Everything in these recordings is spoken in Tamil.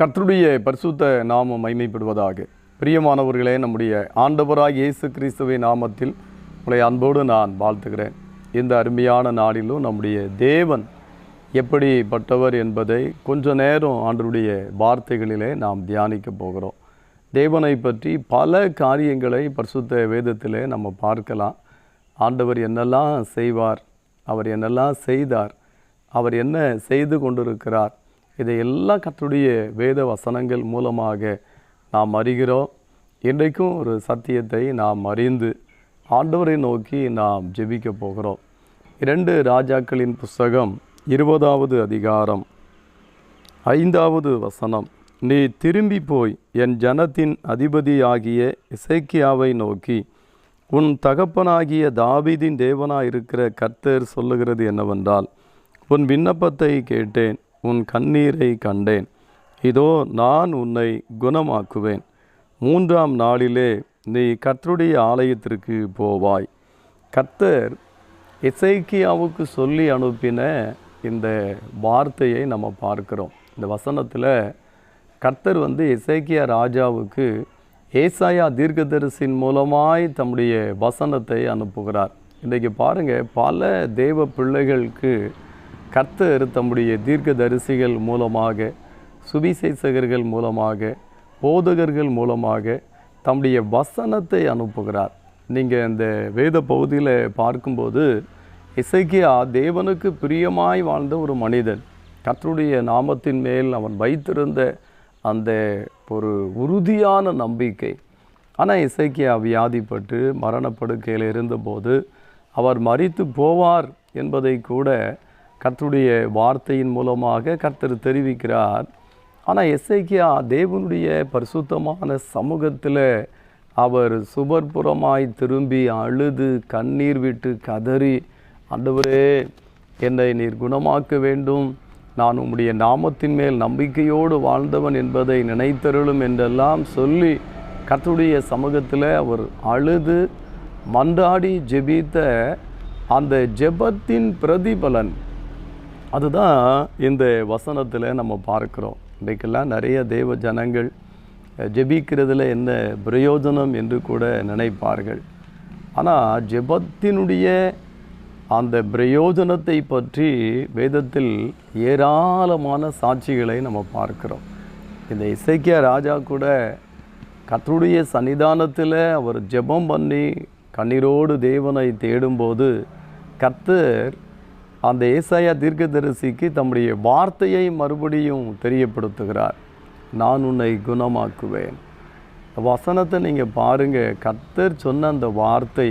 கர்த்தருடைய பரிசுத்த நாமம் மைமைப்படுவதாக பிரியமானவர்களே நம்முடைய ஆண்டவராக இயேசு கிறிஸ்துவை நாமத்தில் உங்களை அன்போடு நான் வாழ்த்துகிறேன். இந்த அருமையான நாளிலும் நம்முடைய தேவன் எப்படிப்பட்டவர் என்பதை கொஞ்ச நேரம் ஆண்டருடைய வார்த்தைகளிலே நாம் தியானிக்க போகிறோம். தேவனை பற்றி பல காரியங்களை பரிசுத்த வேதத்திலே நம்ம பார்க்கலாம். ஆண்டவர் என்னெல்லாம் செய்வார் அவர் என்னெல்லாம் செய்தார் அவர் என்ன செய்து கொண்டிருக்கிறார் இதையெல்லாம் கத்தருடைய வேத வசனங்கள் மூலமாக நாம் அறிகிறோம். இன்றைக்கும் ஒரு சத்தியத்தை நாம் அறிந்து ஆண்டவரை நோக்கி நாம் ஜெபிக்க போகிறோம். இரண்டு ராஜாக்களின் புஸ்தகம் இருபதாவது அதிகாரம் ஐந்தாவது வசனம். நீ திரும்பி போய் என் ஜனத்தின் அதிபதியாகிய இசைக்கியாவை நோக்கி உன் தகப்பனாகிய தாவிதின் தேவனாயிருக்கிற கர்த்தர் சொல்லுகிறது என்னவென்றால் உன் விண்ணப்பத்தை கேட்டேன். உன் கண்ணீரை கண்டேன். இதோ நான் உன்னை குணமாக்குவேன். மூன்றாம் நாளிலே நீ கர்த்தருடைய ஆலயத்திற்கு போவாய். கர்த்தர் இசைக்கியாவுக்கு சொல்லி அனுப்பின இந்த வார்த்தையை நம்ம பார்க்கிறோம். இந்த வசனத்தில் கர்த்தர் வந்து இசைக்கியா ராஜாவுக்கு ஏசாயா தீர்க்கதரிசின் மூலமாய் தம்முடைய வசனத்தை அனுப்புகிறார். இன்றைக்கு பாருங்கள் பல தெய்வ பிள்ளைகளுக்கு கர்த்தர் தம்முடைய தீர்க்க தரிசிகள் மூலமாக சுவிசேஷகர்கள் மூலமாக போதகர்கள் மூலமாக தம்முடைய வசனத்தை அனுப்புகிறார். நீங்கள் இந்த வேத பகுதியில் பார்க்கும்போது இசைக்கியா தேவனுக்கு பிரியமாய் வாழ்ந்த ஒரு மனிதன். கர்த்தருடைய நாமத்தின் மேல் அவன் வைத்திருந்த அந்த ஒரு உறுதியான நம்பிக்கை. ஆனால் இசைக்கியா வியாதிப்பட்டு மரணப்படுக்கையில் இருந்தபோது அவர் மறித்து போவார் என்பதை கூட கர்த்தருடைய வார்த்தையின் மூலமாக கர்த்தர் தெரிவிக்கிறார். ஆனால் எஸ்ஐக்கியா தேவனுடைய பரிசுத்தமான சமூகத்தில் அவர் சுபர்புறமாய் திரும்பி அழுது கண்ணீர் விட்டு கதறி ஆண்டவரே என்னை நீர் குணமாக்க வேண்டும். நான் உம்முடைய நாமத்தின் மேல் நம்பிக்கையோடு வாழ்ந்தவன் என்பதை நினைத்தருளும் என்றெல்லாம் சொல்லி கர்த்தருடைய சமூகத்தில் அவர் அழுது மன்றாடி ஜெபித்த அந்த ஜெபத்தின் பிரதிபலன் அதுதான் இந்த வசனத்தில் நம்ம பார்க்குறோம். இன்றைக்கெல்லாம் நிறைய தெய்வ ஜனங்கள் ஜெபிக்கிறதுல என்ன பிரயோஜனம் என்று கூட நினைப்பார்கள். ஆனால் ஜெபத்தினுடைய அந்த பிரயோஜனத்தை பற்றி வேதத்தில் ஏராளமான சாட்சிகளை நம்ம பார்க்கிறோம். இந்த இசைக்கிய ராஜா கூட கத்தருடைய சன்னிதானத்தில் அவர் ஜெபம் பண்ணி கண்ணீரோடு தேவனை தேடும்போது கர்த்தர் அந்த ஏசாயா தீர்க்கதரிசிக்கு தம்முடைய வார்த்தையை மறுபடியும் தெரியப்படுத்துகிறார். நான் உன்னை குணமாக்குவேன். வசனத்தை நீங்கள் பாருங்கள் கத்தர் சொன்ன அந்த வார்த்தை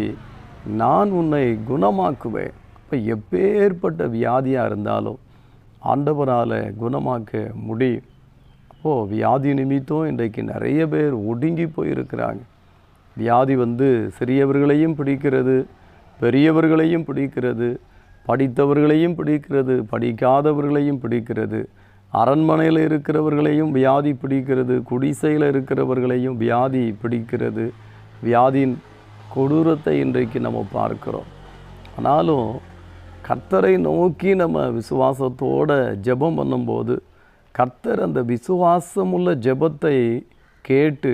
நான் உன்னை குணமாக்குவேன். இப்போ எப்பேற்பட்ட வியாதியாக இருந்தாலும் ஆண்டவரால் குணமாக்க முடியும். அப்போது வியாதி நிமித்தம் இன்றைக்கு நிறைய பேர் ஒடுங்கி போயிருக்கிறாங்க. வியாதி வந்து சிறியவர்களையும் பிடிக்கிறது பெரியவர்களையும் பிடிக்கிறது. படித்தவர்களையும் பிடிக்கிறது படிக்காதவர்களையும் பிடிக்கிறது. அரண்மனையில் இருக்கிறவர்களையும் வியாதி பிடிக்கிறது குடிசையில் இருக்கிறவர்களையும் வியாதி பிடிக்கிறது. வியாதியின் கொடூரத்தை இன்றைக்கு நம்ம பார்க்கிறோம். ஆனாலும் கர்த்தரை நோக்கி நம்ம விசுவாசத்தோட ஜெபம் பண்ணும்போது கர்த்தர் அந்த விசுவாசமுள்ள ஜெபத்தை கேட்டு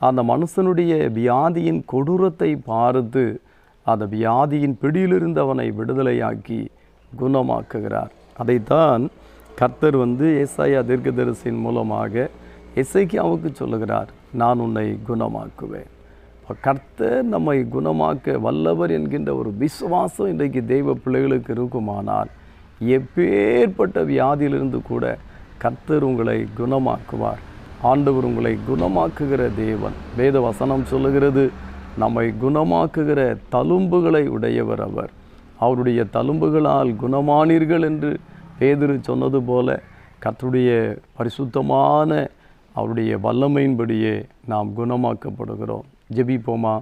அந்த மனுஷனுடைய வியாதியின் கொடூரத்தை பார்த்து அந்த வியாதியின் பிடியிலிருந்து அவனை விடுதலையாக்கி குணமாக்குகிறார். அதைத்தான் கர்த்தர் வந்து ஏசாயா தீர்க்கதரிசியின் மூலமாக எசைக்கியாவுக்கு சொல்லுகிறார் நான் உன்னை குணமாக்குவேன். இப்போ கர்த்தர் நம்மை குணமாக்க வல்லவர் என்கின்ற ஒரு விசுவாசம் இன்றைக்கு தெய்வ பிள்ளைகளுக்கு இருக்குமானால் எப்பேற்பட்ட வியாதியிலிருந்து கூட கர்த்தர் உங்களை குணமாக்குவார். ஆண்டவர் உங்களை குணமாக்குகிற தேவன். வேத வசனம் சொல்லுகிறது நம்மை குணமாக்குகிற தழும்புகளை உடையவர் அவர். அவருடைய தழும்புகளால் குணமானீர்கள் என்று பேதிரு சொன்னது போல கர்த்தருடைய பரிசுத்தமான அவருடைய வல்லமையின்படியே நாம் குணமாக்கப்படுகிறோம். ஜெபிப்போமா?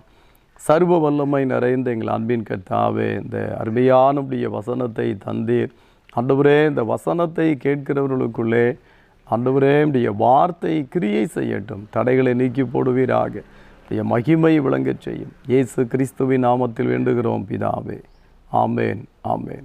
சர்வ வல்லமை நிறைந்த எங்கள் அன்பின் கத்தாவே இந்த அருமையானுடைய வசனத்தை தந்தீர். அண்டவரே இந்த வசனத்தை கேட்கிறவர்களுக்குள்ளே அண்டவரே உடைய வார்த்தை கிரியை செய்யட்டும். தடைகளை நீக்கி போடுவீராக. உடைய மகிமை விளங்கச் செய்யும். இயேசு கிறிஸ்துவின் நாமத்தில் வேண்டுகிறோம் பிதாவே. ஆமேன் ஆமேன்.